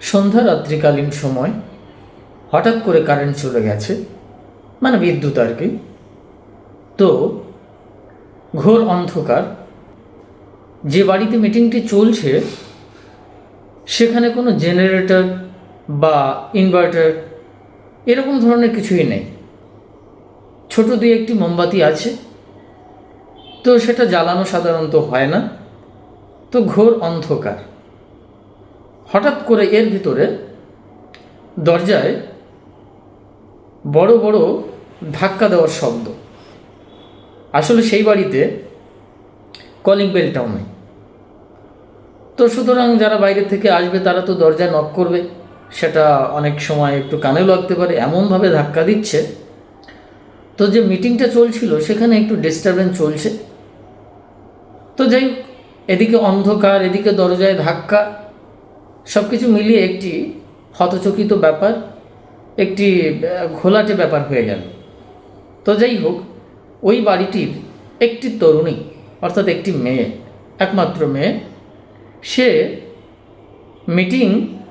সন্ধ্যা রাত্রিকালীন সময় হঠাৎ করে কারেন্ট চলে গেছে মানে বিদ্যুৎ আর কি। তো ঘোর অন্ধকার, যে বাড়িতে মিটিংটি চলছে, সেখানে কোনো জেনারেটর বা ইনভার্টার এরকম ধরনের কিছুই নেই। ছোট দুই একটি মোমবাতি আছে, তো সেটা জ্বালানো সাধারণত হয় না। তো ঘোর অন্ধকার। হঠাৎ করে এর ভিতরে দরজায় বড় বড় ধাক্কা দেওয়ার শব্দ। আসলে সেই বাড়িতে কলিং বেলটাও নেই। তো সুতরাং যারা বাইরে থেকে আসবে তারা তো দরজায় নক করবে। সেটা অনেক সময় একটু কানেও লাগতে পারে, এমনভাবে ধাক্কা দিচ্ছে। তো যে মিটিংটা চলছিল, সেখানে একটু ডিস্টারবেন্স চলছে। তো যাই হোক, এদিকে অন্ধকার, এদিকে দরজায় ধাক্কা। সব কিছু মিলিয়ে একটি হতচকিত ব্যাপার, একটি ঘোলাটে ব্যাপার হয়ে গেল। তো যাই হোক, ওই বাড়িটির একটি তরুণী, অর্থাৎ একটি মেয়ে, একমাত্র মেয়ে, সে মিটিং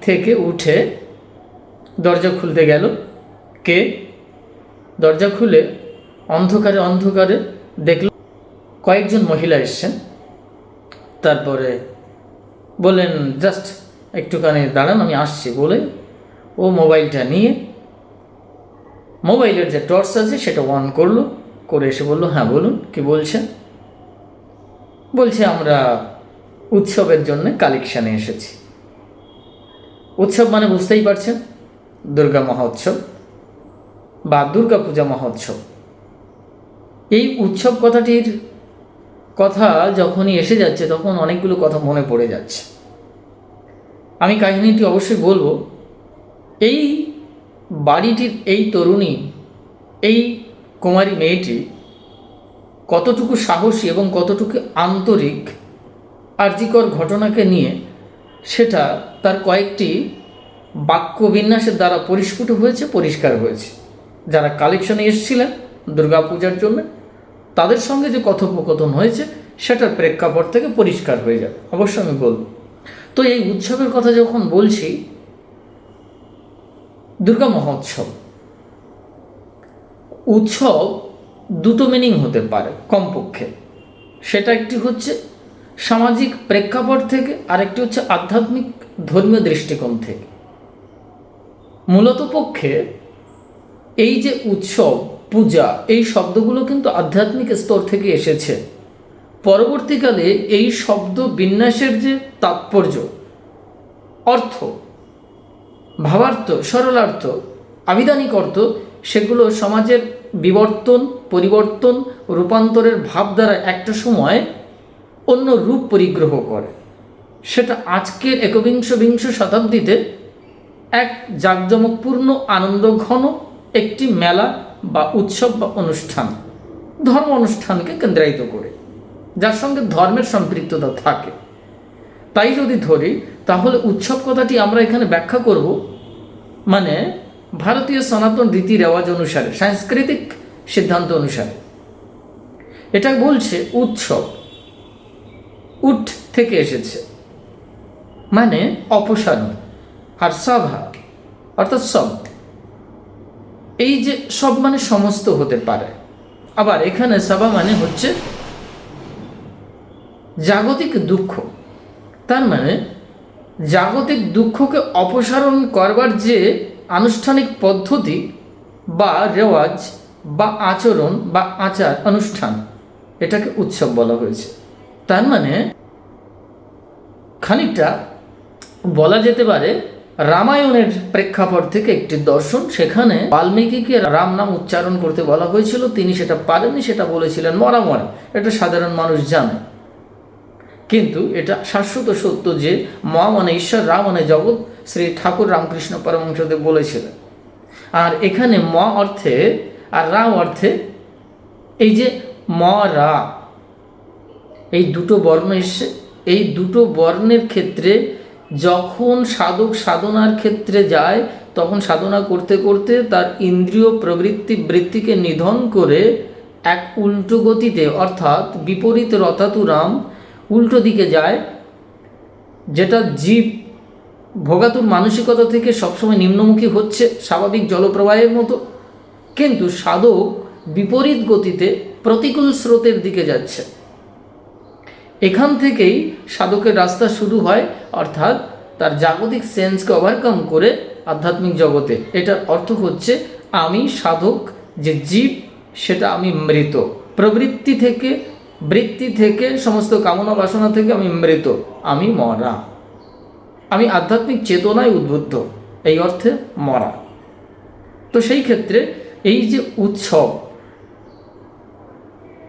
থেকে উঠে দরজা খুলতে গেল। কে? দরজা খুলে অন্ধকারে অন্ধকারে দেখল কয়েকজন মহিলা এসছেন। তারপরে বললেন, জাস্ট একটুখানি দাঁড়ান, আমি আসছি বলে ও মোবাইলটা নিয়ে মোবাইলের যে টর্চ আছে সেটা অন করল, করে এসে বলল হ্যাঁ বলুন, কি বলছেন? বলছে, আমরা উৎসবের জন্য কালেকশানে এসেছি। উৎসব মানে বুঝতেই পারছেন, দুর্গা মহোৎসব বা দুর্গা পূজা মহোৎসব। এই উৎসব কথাটির কথা যখনই এসে যাচ্ছে, তখন অনেকগুলো কথা মনে পড়ে যাচ্ছে। আমি কাহিনীটি অবশ্যই বলব। এই বাড়িটির এই তরুণী, এই কুমারী মেয়েটি কতটুকু সাহসী এবং কতটুকু আন্তরিক আর্যিকর ঘটনাকে নিয়ে সেটা তার কয়েকটি বাক্য বিন্যাসের দ্বারা পরিস্ফুট হয়েছে, পরিষ্কার হয়েছে। যারা কালেকশনে এসেছিলেন দুর্গাপূজার জন্য, তাদের সঙ্গে যে কথোপকথন হয়েছে, সেটার প্রেক্ষাপট থেকে পরিষ্কার হয়ে যাবে। অবশ্য আমি বলব তো এই উৎসবের কথা যখন বলছি, দুর্গা মহোৎসব। উৎসব দুটো মিনিং হতে পারে কমপক্ষে। সেটা একটি হচ্ছে সামাজিক প্রেক্ষাপট থেকে, আরেকটি হচ্ছে আধ্যাত্মিক ধর্মীয় দৃষ্টিকোণ থেকে। মূলত পক্ষে এই যে উৎসব, পূজা, এই শব্দগুলো কিন্তু আধ্যাত্মিক স্তর থেকে এসেছে। পরবর্তীকালে এই শব্দ বিন্যাসের যে তাৎপর্য, অর্থ, ভাবার্থ, সরলার্থ আবিধানিক অর্থ, সেগুলো সমাজের বিবর্তন, পরিবর্তন, রূপান্তরের ভাব দ্বারা একটা সময় অন্য রূপ পরিগ্রহ করে। সেটা আজকের একবিংশ বিংশ শতাব্দীতে এক জাঁকজমকপূর্ণ আনন্দঘন একটি মেলা বা উৎসব বা অনুষ্ঠান ধর্ম অনুষ্ঠানকে কেন্দ্রায়িত করে। যার সঙ্গে ধর্মের সম্পৃক্ততা থাকে। তাই যদি ধরি, তাহলে উৎসব কথাটি আমরা এখানে ব্যাখ্যা করব। মানে ভারতীয় সনাতন রীতি রেওয়াজ অনুসারে, সাংস্কৃতিক সিদ্ধান্ত অনুসারে। এটা বলছে উৎসব। উঠ থেকে এসেছে। মানে অপসারণ। আর সভা, অর্থাৎ সব। এই যে সব মানে সমস্ত হতে পারে। আবার এখানে সভা মানে হচ্ছে জাগতিক দুঃখ। তার মানে জাগতিক দুঃখকে অপসারণ করবার যে আনুষ্ঠানিক পদ্ধতি বা রেওয়াজ বা আচরণ বা আচার অনুষ্ঠান, এটাকে উৎসব বলা হয়েছে। তার মানে খানিকটা বলা যেতে পারে রামায়ণের প্রেক্ষাপট থেকে একটি দর্শন। সেখানে বাল্মীকিকে রাম নাম উচ্চারণ করতে বলা হয়েছিল। তিনি সেটা পারেননি, সেটা বলেছিলেন, মরা এটা সাধারণ মানুষ জানে। কিন্তু এটা শাশ্বত সত্য যে মা মানে ঈশ্বর রাম মানে জগৎ, শ্রী ঠাকুর রামকৃষ্ণ পরমংসদেব বলেছিলেন। আর এখানে ম অর্থে আর রা অর্থে এই যে ম, রা, এই দুটো বর্ণ এসছে। এই দুটো বর্ণের ক্ষেত্রে যখন সাধক সাধনার ক্ষেত্রে যায়, তখন সাধনা করতে করতে তার ইন্দ্রিয় প্রবৃত্তি বৃত্তিকে নিধন করে এক উল্টো গতিতে, অর্থাৎ বিপরীত রথাতুরাম উল্টো দিকে যায়, যেটা জীব ভোগাতুর মানসিকতা থেকে সবসময় নিম্নমুখী হচ্ছে স্বাভাবিক জলপ্রবাহের মতো। কিন্তু সাধক বিপরীত গতিতে প্রতিকূল স্রোতের দিকে যাচ্ছে। এখান থেকেই সাধকের রাস্তা শুরু হয়, অর্থাৎ তার জাগতিক সেন্সকে ওভারকাম করে আধ্যাত্মিক জগতে। এটার অর্থ হচ্ছে, আমি সাধক যে জীব, সেটা আমি মৃত। প্রবৃত্তি থেকে বৃত্তি থেকে, সমস্ত কামনা বাসনা থেকে আমি মৃত। আমি মরা। আমি আধ্যাত্মিক চেতনায় উদ্বুদ্ধ। এই অর্থে মরা। তো সেই ক্ষেত্রে এই যে উৎসব,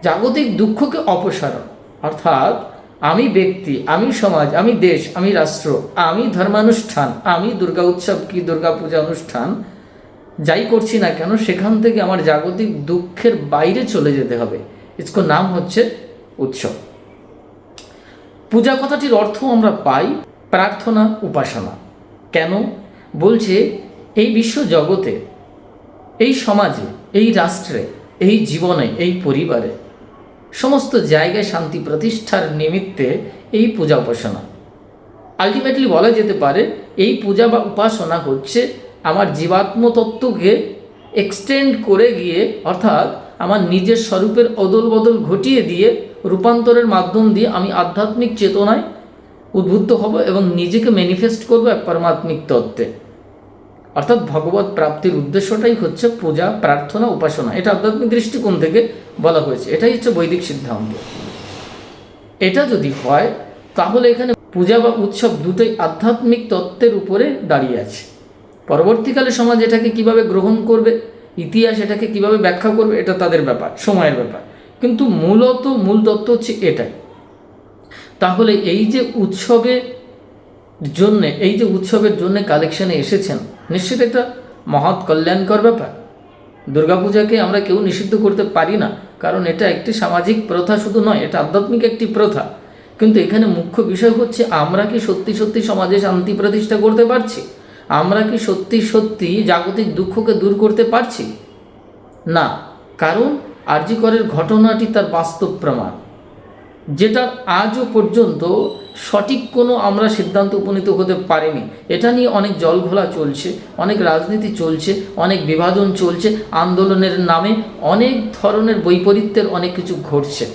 জাগতিক দুঃখকে অপসারণ। অর্থাৎ আমি ব্যক্তি, আমি সমাজ, আমি দেশ, আমি রাষ্ট্র, আমি ধর্মানুষ্ঠান, আমি দুর্গা উৎসব কি দুর্গা পূজা অনুষ্ঠান, যাই করছি না কেন, সেখান থেকে আমার জাগতিক দুঃখের বাইরে চলে যেতে হবে। ইসকো নাম হচ্ছে উৎসব। পূজা কথাটির অর্থ আমরা পাই প্রার্থনা, উপাসনা। কেন? বলছে, এই বিশ্ব জগতে এই সমাজে, এই রাষ্ট্রে, এই জীবনে, এই পরিবারে, সমস্ত জায়গায় শান্তি প্রতিষ্ঠার নিমিত্তে এই পূজা উপাসনা। আলটিমেটলি বলা যেতে পারে, এই পূজা বা উপাসনা হচ্ছে আমার জীবাত্ম তত্ত্বকে এক্সটেন্ড করে গিয়ে, অর্থাৎ আমার নিজের স্বরূপের অদল বদল ঘটিয়ে দিয়ে রূপান্তরের মাধ্যম দিয়ে আমি আধ্যাত্মিক চেতনায় উদ্বুদ্ধ হব এবং নিজেকে ম্যানিফেস্ট করব এক পারমাত্মিক তত্ত্বে। অর্থাৎ ভগবত প্রাপ্তির উদ্দেশ্যটাই হচ্ছে পূজা, প্রার্থনা, উপাসনা। এটা আধ্যাত্মিক দৃষ্টিকোণ থেকে বলা হয়েছে। এটাই হচ্ছে বৈদিক সিদ্ধান্ত। এটা যদি হয়, তাহলে এখানে পূজা বা উৎসব দুটোই আধ্যাত্মিক তত্ত্বের উপরে দাঁড়িয়ে আছে। পরবর্তীকালে সমাজ এটাকে কীভাবে গ্রহণ করবে, ইতিহাস এটাকে কীভাবে ব্যাখ্যা করবে, এটা তাদের ব্যাপার, সময়ের ব্যাপার। কিন্তু মূলত, মূল তত্ত্ব হচ্ছে এটাই। তাহলে এই যে উৎসবে জন্য, এই যে উৎসবের জন্য কালেকশনে এসেছেন, নিশ্চিত এটা মহৎ কল্যাণকর ব্যাপার। দুর্গাপূজাকে আমরা কেউ নিষিদ্ধ করতে পারি না, কারণ এটা একটি সামাজিক প্রথা শুধু নয়, এটা আধ্যাত্মিক একটি প্রথা। কিন্তু এখানে মুখ্য বিষয় হচ্ছে, আমরা কি সত্যি সত্যি সমাজে শান্তি প্রতিষ্ঠা করতে পারছি? আমরা কি সত্যি সত্যি জাগতিক দুঃখকে দূর করতে পারছি? না। কারণ আরজিকরের ঘটনাটি তার বাস্তব প্রমাণ। যেটা আজও পর্যন্ত সঠিক কোনো আমরা সিদ্ধান্ত উপনীত হতে পারিনি। এটা নিয়ে অনেক জলঘোলা চলছে, অনেক রাজনীতি চলছে, অনেক বিভাজন চলছে, আন্দোলনের নামে অনেক ধরনের বৈপরীত্যের অনেক কিছু ঘটছে।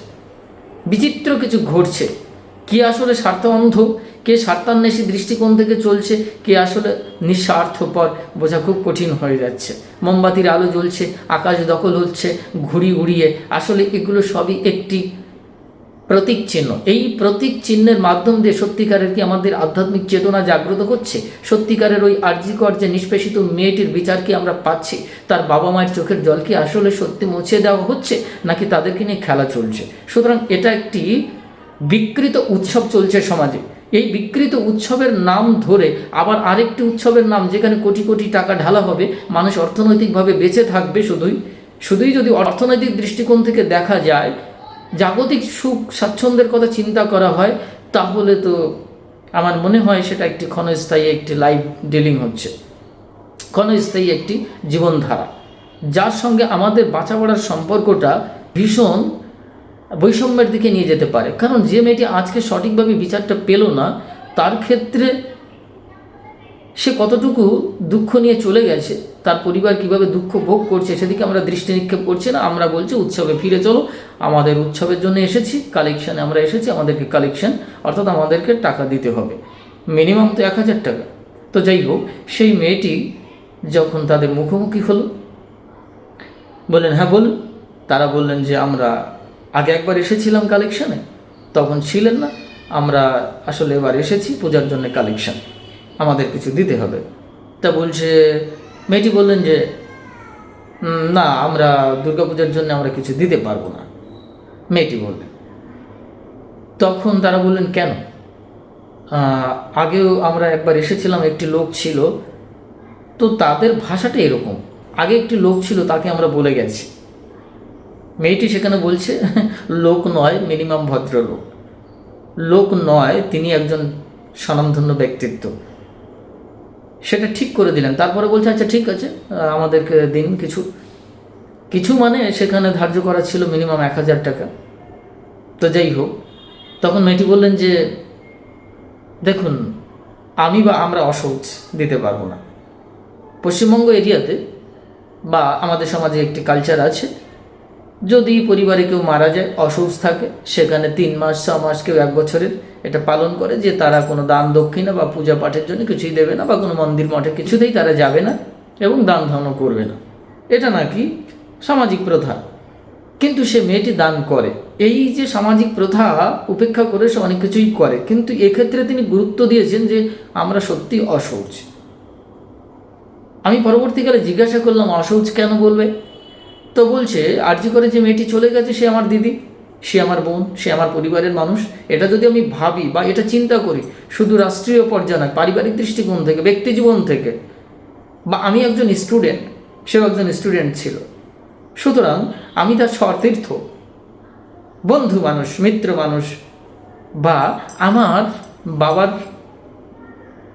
বিচিত্র কিছু ঘটছে। কে আসলে স্বার্থ অন্ধ কে স্বার্থান্বেষী দৃষ্টিকোণ থেকে চলছে? কে আসলে নিঃস্বার্থপর? বোঝা খুব কঠিন হয়ে যাচ্ছে। মোমবাতির আলো জ্বলছে, আকাশ দখল হচ্ছে, ঘুড়ি উড়িয়ে। আসলে এগুলো সবই একটি প্রতীক চিহ্ন। এই প্রতীক চিহ্নের মাধ্যম দিয়ে সত্যিকারের কি আমাদের আধ্যাত্মিক চেতনা জাগ্রত হচ্ছে? সত্যিকারের ওই আর্যিকর যে নিষ্পেষিত মেয়েটির বিচার কি আমরা পাচ্ছি? তার বাবা মায়ের চোখের জল কি আসলে সত্যি মুছে দেওয়া হচ্ছে? নাকি তাদেরকে নিয়ে খেলা চলছে? সুতরাং এটা একটি বিকৃত উৎসব চলছে সমাজে। এই বিকৃত উৎসবের নাম ধরে আবার আরেকটি উৎসবের নাম যেখানে কোটি কোটি টাকা ঢালা হবে, মানুষ অর্থনৈতিকভাবে বেঁচে থাকবে শুধুই। শুধুই যদি অর্থনৈতিক দৃষ্টিকোণ থেকে দেখা যায়, জাগতিক সুখ স্বাচ্ছন্দ্যের কথা চিন্তা করা হয়, তাহলে তো আমার মনে হয় সেটা একটি ক্ষণস্থায়ী একটি লাইফ ডিলিং হচ্ছে। ক্ষণস্থায়ী একটি জীবনধারা। যার সঙ্গে আমাদের বাঁচা পড়ার সম্পর্কটা ভীষণ বৈষম্যের দিকে নিয়ে যেতে পারে। কারণ যে মেয়েটি আজকে সঠিকভাবে বিচারটা পেল না, তার ক্ষেত্রে সে কতটুকু দুঃখ নিয়ে চলে গেছে, তার পরিবার কীভাবে দুঃখ ভোগ করছে সেদিকে আমরা দৃষ্টি নিক্ষেপ করছি না। আমরা বলছি, উৎসবে ফিরে চলো। আমাদের উৎসবের জন্য এসেছি। কালেকশানে আমরা এসেছি। আমাদেরকে কালেকশান, অর্থাৎ আমাদেরকে টাকা দিতে হবে। মিনিমাম তো এক হাজার টাকা। তো যাই হোক, সেই মেয়েটি যখন তাদের মুখোমুখি হলো, বললেন হ্যাঁ বলুন। তারা বললেন যে, আমরা আগে একবার এসেছিলাম কালেকশানে তখন ছিলেন না। আমরা আসলে এবার এসেছি পূজার জন্য কালেকশান আমাদের কিছু দিতে হবে। তা বলছে, মেয়েটি বললেন যে না, আমরা দুর্গাপূজার জন্য আমরা কিছু দিতে পারব না। মেয়েটি বললেন। তখন তারা বললেন, কেন? আগেও আমরা একবার এসেছিলাম, একটি লোক ছিল। তো তাদের ভাষাটা এরকম। আগে একটি লোক ছিল, তাকে আমরা বলে গেছি। মেয়েটি সেখানে বলছে, লোক নয় মিনিমাম ভদ্রলোক। লোক নয়, তিনি একজন স্বনামধন্য ব্যক্তিত্ব। সেটা ঠিক করে দিলেন। তারপরে বলছে আচ্ছা ঠিক আছে আমাদেরকে দিন কিছু। কিছু মানে সেখানে ধার্য করা ছিল মিনিমাম এক হাজার টাকা। তো যাই হোক, তখন মেয়েটি বললেন যে, দেখুন, আমি বা আমরা অশৌচ দিতে পারব না। পশ্চিমবঙ্গ এরিয়াতে বা আমাদের সমাজে একটি কালচার আছে যদি পরিবারে কেউ মারা যায়, অসুস্থ থাকে, সেখানে তিন মাস, ছ মাস কেউ এক বছরের এটা পালন করে যে তারা কোনো দান দক্ষিণা বা পূজা পাঠের জন্য কিছুই দেবে না বা কোনো মন্দির মঠে কিছুতেই তারা যাবে না এবং দান ধর্ম করবে না। এটা নাকি সামাজিক প্রথা। কিন্তু সে মেয়েটি দান করে। এই যে সামাজিক প্রথা উপেক্ষা করে সে অনেক কিছুই করে। কিন্তু এক্ষেত্রে তিনি গুরুত্ব দিয়েছেন যে আমরা সত্যি অসৌচ আমি পরবর্তীকালে জিজ্ঞাসা করলাম অসৌচ কেন বলবে? তো বলছে, আর্জি করে যে মেয়েটি চলে গেছে, সে আমার দিদি, সে আমার বোন, সে আমার পরিবারের মানুষ। এটা যদি আমি ভাবি বা এটা চিন্তা করি, শুধু রাষ্ট্রীয় পর্যায়ে নয়, পারিবারিক দৃষ্টিকোণ থেকে, ব্যক্তি জীবন থেকে, বা আমি একজন স্টুডেন্ট, সেও একজন স্টুডেন্ট ছিল। সুতরাং আমি তার সতীর্থ বন্ধু মানুষ, মিত্র মানুষ, বা আমার বাবার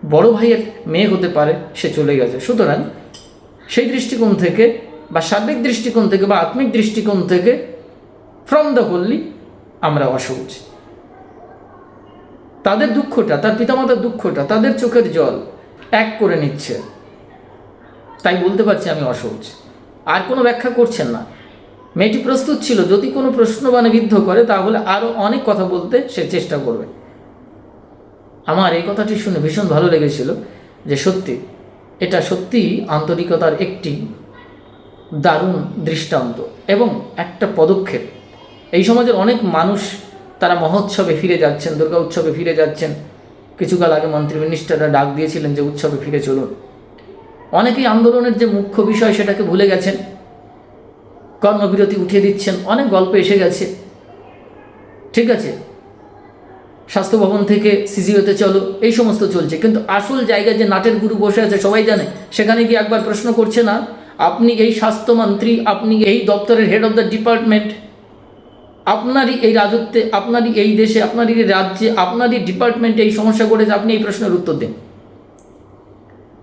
বড় ভাইয়ের মেয়ে হতে পারে, সে চলে গেছে। সুতরাং সেই দৃষ্টিকোণ থেকে বা সার্বিক দৃষ্টিকোণ থেকে বা আত্মিক দৃষ্টিকোণ থেকে ফ্রম দ্য হোল্লি আমরা অসহজ। তাদের দুঃখটা, তার পিতামাতার দুঃখটা, তাদের চোখের জল এক করে নিচ্ছে। তাই বলতে পারছি আমি অসহজ। আর কোনো ব্যাখ্যা করছেন না। মেয়েটি প্রস্তুত ছিল, যদি কোনো প্রশ্ন বানে বিদ্ধ করে, তাহলে আরও অনেক কথা বলতে সে চেষ্টা করবে। আমার এই কথাটি শুনে ভীষণ ভালো লেগেছিল যে সত্যি, এটা সত্যি আন্তরিকতার একটি দারুণ দৃষ্টান্ত এবং একটা পদক্ষেপ। এই সমাজের অনেক মানুষ তারা মহোৎসবে ফিরে যাচ্ছেন, দুর্গা উৎসবে ফিরে যাচ্ছেন। কিছুকাল আগে মন্ত্রী মিনিস্টাররা ডাক দিয়েছিলেন যে উৎসবে ফিরে চলুন। অনেকেই আন্দোলনের যে মুখ্য বিষয় সেটাকে ভুলে গেছেন। কর্মবিরতি উঠিয়ে দিচ্ছেন, অনেক গল্প এসে গেছে। ঠিক আছে? স্বাস্থ্য ভবন থেকে সিজিওতে চলো, এই সমস্ত চলছে। কিন্তু আসল জায়গায় যে নাটের গুরু বসে আছে, সবাই জানে, সেখানে গিয়ে একবার প্রশ্ন করছে না আপনি এই স্বাস্থ্যমন্ত্রী, আপনি এই দপ্তরের হেড অফ দ্য ডিপার্টমেন্ট আপনারই এই রাজত্বে, আপনারই এই দেশে, আপনারই রাজ্যে, আপনারই ডিপার্টমেন্টে এই সমস্যা করেছে আপনি এই প্রশ্নের উত্তর দিন।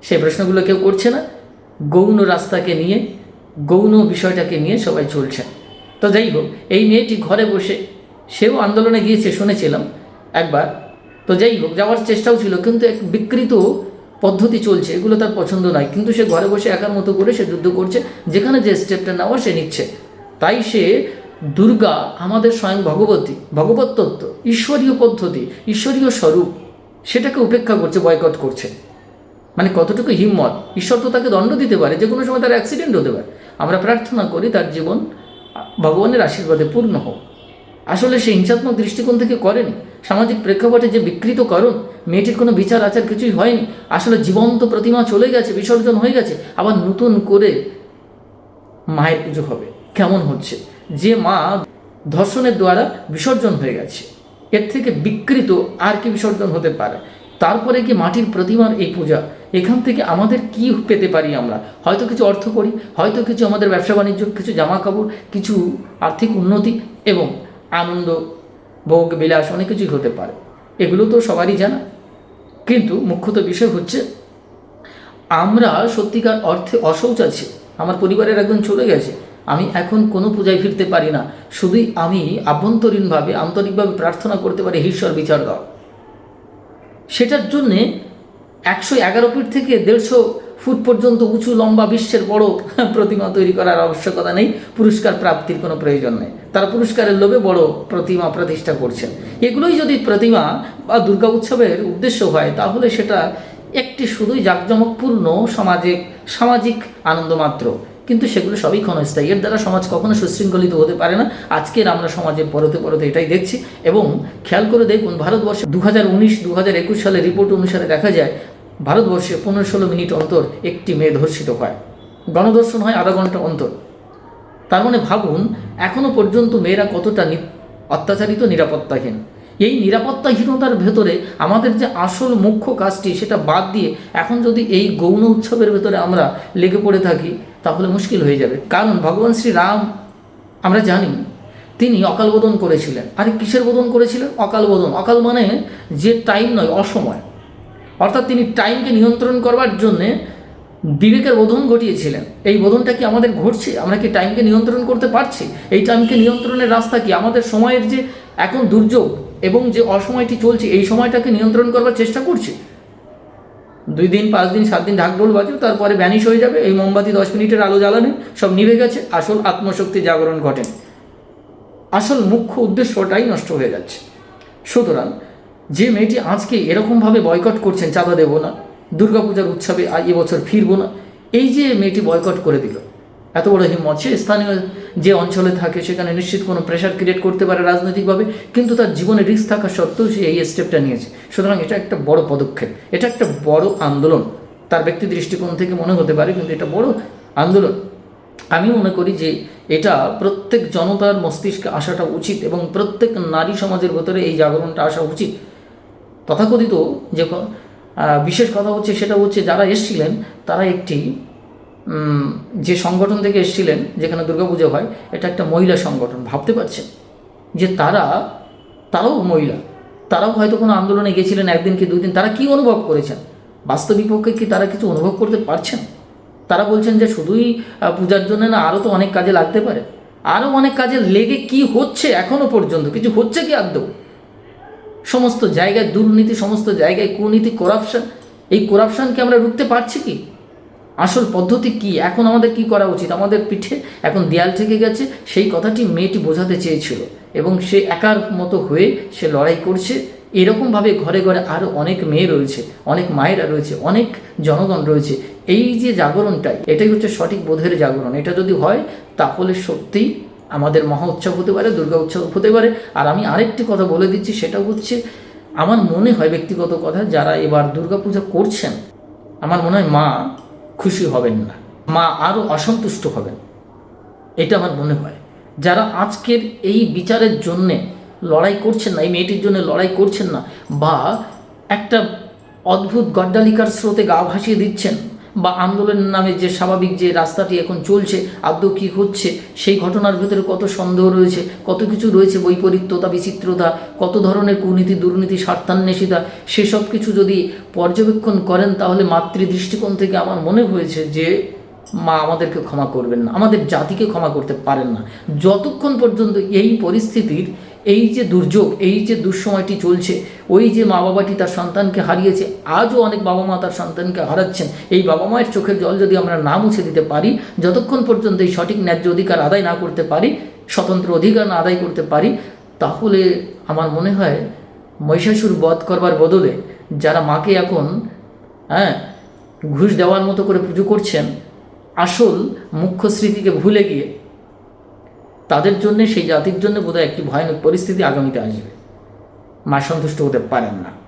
সেই প্রশ্নগুলো কেউ করছে না। গৌণ রাস্তাকে নিয়ে, গৌণ বিষয়টাকে নিয়ে সবাই চলছে। তো যাই হোক, এই মেয়েটি ঘরে বসে, সেও আন্দোলনে গিয়েছে, শুনেছিলাম একবার। তো যাই হোক, যাওয়ার চেষ্টাও ছিল, কিন্তু এক বিকৃত পদ্ধতি চলছে, এগুলো তার পছন্দ নয়। কিন্তু সে ঘরে বসে একার মতো করে সে যুদ্ধ করছে, যেখানে যে স্টেপটা নেওয়া সে নিচ্ছে। তাই সে দুর্গা আমাদের স্বয়ং ভগবতী, ভগবত তত্ত্ব, ঈশ্বরীয় পদ্ধতি, ঈশ্বরীয় স্বরূপ, সেটাকে উপেক্ষা করছে বয়কট করছে। মানে কতটুকু হিম্মত? ঈশ্বর তো তাকে দণ্ড দিতে পারে যে কোনো সময় তার অ্যাক্সিডেন্ট হতে পারে। আমরা প্রার্থনা করি তার জীবন ভগবানের আশীর্বাদে পূর্ণ হোক। আসলে সে হিংসাত্মক দৃষ্টিকোণ থেকে করেনি। সামাজিক প্রেক্ষাপটে যে বিকৃত কারণ, মেয়েটির কোনো বিচার আচার কিছুই হয়নি। আসলে জীবন্ত প্রতিমা চলে গেছে, বিসর্জন হয়ে গেছে। আবার নতুন করে মায়ের পুজো হবে। কেমন হচ্ছে? যে মা ধর্ষণের দ্বারা বিসর্জন হয়ে গেছে। এর থেকে বিকৃত আর কি বিসর্জন হতে পারে? তারপরে কি মাটির প্রতিমার এই পূজা? এখান থেকে আমাদের কি পেতে পারি আমরা? হয়তো কিছু অর্থ করি, হয়তো কিছু আমাদের ব্যবসা বাণিজ্য কিছু জামা কাপড় কিছু আর্থিক উন্নতি এবং আনন্দ ভোগ, বিলাস অনেক কিছুই হতে পারে। এগুলো তো সবারই জানা। কিন্তু মুখ্যত বিষয় হচ্ছে, আমরা সত্যিকার অর্থে অশৌচ আছি। আমার পরিবারের একজন চলে গেছে। আমি এখন কোনো পূজায় ফিরতে পারি না। শুধুই আমি আভ্যন্তরীণভাবে, আন্তরিকভাবে প্রার্থনা করতে পারি ঈশ্বর বিচার দাও। সেটার জন্যে একশো এগারো ফিট থেকে দেড়শো ফুট পর্যন্ত উঁচু, লম্বা বিশ্বের বড় প্রতিমা তৈরি করার আবশ্যকতা নেই, পুরস্কার প্রাপ্তির কোনো প্রয়োজন নেই। তারা পুরস্কারের লোভে বড় প্রতিমা প্রতিষ্ঠা করছেন। এগুলোই যদি প্রতিমা বা দুর্গা উৎসবের উদ্দেশ্য হয়, তাহলে সেটা একটি শুধুই জাঁকজমকপূর্ণ সামাজিক সামাজিক আনন্দ মাত্র। কিন্তু সেগুলো সবই ক্ষণস্থায়ী। এর দ্বারা সমাজ কখনো সুশৃঙ্খলিত হতে পারে না। আজকের আমরা সমাজের পরতে পরতে এটাই দেখছি। এবং খেয়াল করে দেখুন, ভারতবর্ষে দু হাজার উনিশ দু হাজার একুশ সালের রিপোর্ট অনুসারে দেখা যায় ভারতবর্ষে পনেরো ষোলো মিনিট অন্তর একটি মেয়ে ধর্ষিত হয়। গণধর্ষণ হয় আধা ঘণ্টা অন্তর। তার মানে ভাবুন এখনও পর্যন্ত মেয়েরা কতটা অত্যাচারিত, নিরাপত্তাহীন। এই নিরাপত্তাহীনতার ভেতরে আমাদের যে আসল মুখ্য কাজটি, সেটা বাদ দিয়ে এখন যদি এই গৌণ উৎসবের ভেতরে আমরা লেগে পড়ে থাকি, তাহলে মুশকিল হয়ে যাবে। কারণ ভগবান শ্রী রাম আমরা জানি, তিনি অকাল বোধন করেছিলেন। আরে কিসের বোধন করেছিলেন? অকাল বোধন অকাল মানে যে টাইম নয়, অসময়। অর্থাৎ তিনি টাইমকে নিয়ন্ত্রণ করবার জন্যে বিবেকের বোধন ঘটিয়েছিলেন। এই বোধনটা কি আমাদের ঘটছে? আমরা কি টাইমকে নিয়ন্ত্রণ করতে পারছি? এই টাইমকে নিয়ন্ত্রণের রাস্তা কি? আমাদের সময়ের যে এখন দুর্যোগ এবং যে অসময়টি চলছে, এই সময়টাকে নিয়ন্ত্রণ করবার চেষ্টা করছি। দুই দিন, পাঁচ দিন, সাত দিন ঢাকঢোল বাজো, তারপরে ব্যানিশ হয়ে যাবে, এই মোমবাতি দশ মিনিটের আলো জ্বালানে সব নিভে গেছে, আসল আত্মশক্তি জাগরণ ঘটে। আসল মুখ্য উদ্দেশ্যটাই নষ্ট হয়ে যাচ্ছে। সুতরাং যে মেয়েটি আজকে এরকমভাবে বয়কট করছেন, চাঁদা দেবো না, দুর্গাপূজার উৎসবে এবছর ফিরবো না, এই যে মেয়েটি বয়কট করে দিল, এত বড় হিম্মত, সে স্থানীয় যে অঞ্চলে থাকে, সেখানে নিশ্চিত কোনো প্রেশার ক্রিয়েট করতে পারে রাজনৈতিকভাবে, কিন্তু তার জীবনে রিস্ক থাকা সত্ত্বেও সে এই স্টেপটা নিয়েছে। সুতরাং এটা একটা বড় পদক্ষেপ, এটা একটা বড় আন্দোলন। তার ব্যক্তি দৃষ্টিকোণ থেকে মনে হতে পারে, কিন্তু এটা বড় আন্দোলন। আমি মনে করি যে এটা প্রত্যেক জনতার মস্তিষ্কে আসাটা উচিত এবং প্রত্যেক নারী সমাজের ভেতরে এই জাগরণটা আসা উচিত। তথাকথিত যে বিশেষ কথা হচ্ছে সেটা হচ্ছে যারা এসছিলেন, তারা একটি যে সংগঠন থেকে এসছিলেন, যেখানে দুর্গাপুজো হয়, এটা একটা মহিলা সংগঠন, ভাবতে পারছেন? যে তারা, তারাও মহিলা। তারাও হয়তো কোনো আন্দোলনে গেছিলেন একদিন কি দুই দিন তারা কি অনুভব করেছেন? বাস্তবিক পক্ষে কি তারা কিছু অনুভব করতে পারছেন? তারা বলছেন যে শুধুই পূজার জন্য না আরও তো অনেক কাজে লাগতে পারে। আরও অনেক কাজে লেগে কি হচ্ছে এখনও পর্যন্ত? কিছু হচ্ছে কি আদৌ? সমস্ত জায়গায় দুর্নীতি, সমস্ত জায়গায় কুনীতি করাপশন এই করাপশনকে আমরা রুখতে পারছি কি? আসল পদ্ধতি কি? এখন আমাদের কি করা উচিত? আমাদের পিঠে এখন দেয়াল থেকে গেছে, সেই কথাটি মেয়েটি বোঝাতে চেয়েছিল এবং সে একার মতো হয়ে সে লড়াই করছে। এরকমভাবে ঘরে ঘরে আরও অনেক মেয়ে রয়েছে, অনেক মায়েরা রয়েছে, অনেক জনগণ রয়েছে। এই যে জাগরণটাই, এটাই হচ্ছে সঠিক বোধের জাগরণ। এটা যদি হয়, তাহলে সত্যিই আমাদের মহা উৎসব হতে পারে, দুর্গা উৎসব হতে পারে। আর আমি আরেকটি কথা বলে দিচ্ছি, সেটা হচ্ছে আমার মনে হয় ব্যক্তিগত কথা, যারা এবার দুর্গাপূজা করছেন, আমার মনে হয় মা খুশি হবেন না। মা আরও অসন্তুষ্ট হবেন। এটা আমার মনে হয়। যারা আজকের এই বিচারের জন্যে লড়াই করছেন না, এই মেয়েটির জন্য লড়াই করছেন না, বা একটা অদ্ভুত গড্ডালিকার স্রোতে গা ভাসিয়ে দিচ্ছেন বা আন্দোলনের নামে যে স্বাভাবিক যে রাস্তাটি এখন চলছে, আদৌ কী হচ্ছে, সেই ঘটনার ভেতরে কত সন্দেহ রয়েছে, কত কিছু রয়েছে বৈপরীত্যতা, বিচিত্রতা, কত ধরনের কুনীতি, দুর্নীতি, স্বার্থান্বেষিতা, সেসব কিছু যদি পর্যবেক্ষণ করেন তাহলে মাতৃ দৃষ্টিকোণ থেকে আমার মনে হয়েছে যে মা আমাদেরকে ক্ষমা করবেন না, আমাদের জাতিকে ক্ষমা করতে পারেন না। যতক্ষণ পর্যন্ত এই পরিস্থিতির এই যে দুর্যোগ, এই যে দুঃসময়টি চলছে, ওই যে মা বাবাটি তার সন্তানকে হারিয়েছে, আজও অনেক বাবা মা তার সন্তানকে হারাচ্ছেন। এই বাবা মায়ের চোখের জল যদি আমরা না মুছে দিতে পারি, যতক্ষণ পর্যন্ত এই সঠিক ন্যায্য অধিকার আদায় না করতে পারি, স্বতন্ত্র অধিকার না আদায় করতে পারি, তাহলে আমার মনে হয় মহিষাসুর বধ করবার বদলে যারা মাকে এখন হ্যাঁ ঘুষ দেওয়ার মতো করে পুজো করছেন, আসল মুখ্য স্মৃতিকে ভুলে গিয়ে তাদের জন্য, সেই জাতির জন্য বোধহয় একটি ভয়ানক পরিস্থিতি আগামীতে আসবে। মা সন্তুষ্ট হতে পারেন না।